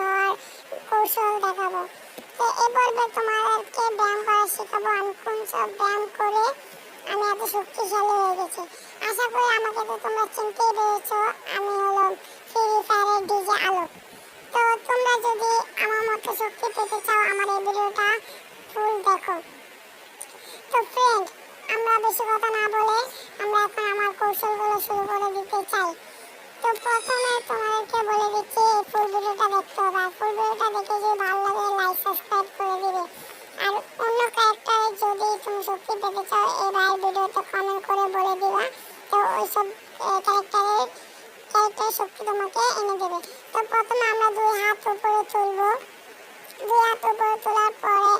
হওয়ার কৌশল দেখাবো। তো এ পর্বে তোমাদেরকে ব্যায়াম করা শেখাবো। আমি কোন সব ব্যায়াম করে আমি এত শক্তিশালী হয়ে গেছি। আশা করি আমাকে তো তোমরা চিনতেই পেরেছ, আমি হলো ফ্রি ফায়ারের ডিজে আলো তো তোমরা যদি আমার মতো শক্তি পেতে চাও, আমার এই ভিডিওটা ফুল দেখো। তো ফ্রেন্ড আমরা বেশি কথা না বলে আমরা এখন আমার কৌশলগুলো শুরু করে দিতে চাই। তো প্রথমে তোমাদেরকে বলে দিচ্ছি, এই ফুল ভিডিওটা দেখতে হবে। আর ফুল ভিডিওটা দেখে যদি ভালো লাগে লাইক সাবস্ক্রাইব করে দিবে। আর অন্য ক্যারেক্টারে যদি তুমি শক্তি পেতে চাও এই ভিডিওতে কমেন্ট করে বলে দিবা। তো ওইসব ক্যারেক্টারের ক্যারেক্টারের শক্তি তোমাকে এনে দেবে। তো প্রথমে আমরা দুই হাত উপরে তুলবো। দুই হাত উপরে তোলার পরে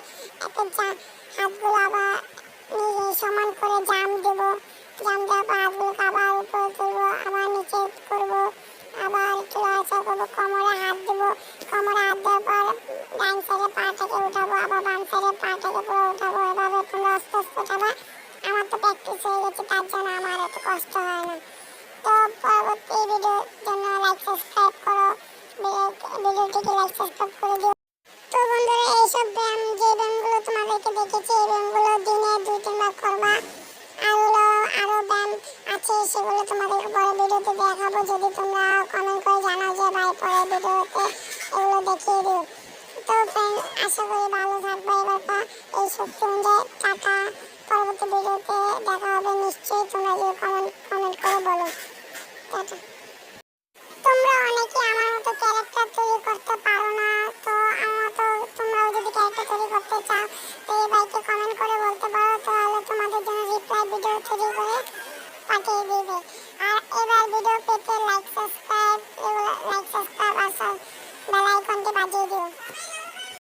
একটা জা- হাতগুলো আবার সমান করে জাম দেবো। জাম দেওয়ার পর হাতগুলোকে আবার উপরে দেবো। কোমরে হাত দেওয়ার পর ডান সাইডে পাটাকে উঠাবো, আবার বাম সাইডে পাটাকে পুরো উঠাবো, এভাবে তোমরা আস্তে আস্তে উঠাবা। আমার তো প্র্যাকটিস হয়ে গেছে, তার জন্য আমার এত কষ্ট হয় না। তো পরবর্তী ভিডিওর জন্য লাইক সাবস্ক্রাইব করো ভিডিওটিকে লাইক সাবস্ক্রাইব করে দিও। তো বন্ধুরা, এইসব ব্যায়াম, যে ব্যায়ামগুলো তোমাদেরকে দেখেছি, এই ব্যায়ামগুলো দিনে সেগুলো তোমাদের পরে ভিডিওতে দেখাবো। যদি তোমরা কমেন্ট করে জানাও যে ভাই পরে ভিডিওতে এগুলো দেখিয়ে দিও। তো ফ্রেন্ড আশা করি ভালো থাকবে। এবার এই শক্তি অনুযায়ী টাটা। পরবর্তী ভিডিওতে দেখা হবে নিশ্চয়ই। তোমরা যদি কমেন্ট কমেন্ট করে বলো। টাটা। তোমরা অনেকে আমার মতো ক্যারেক্টার তৈরি করতে পারো না। তো আমার মতো তোমরাও যদি ক্যারেক্টার তৈরি করতে চাও, তো এই ভাইকে কমেন্ট করে বলতে পারো। তাহলে তোমাদের জন্য রিপ্লাই ভিডিও তৈরি করে পাঠিয়ে দিবে। আর এবার ভিডিও পেতে লাইক সাবস্ক্রাইব লাইক সাবস্ক্রাইব আর বেল আইকনটি বাজিয়ে দিও।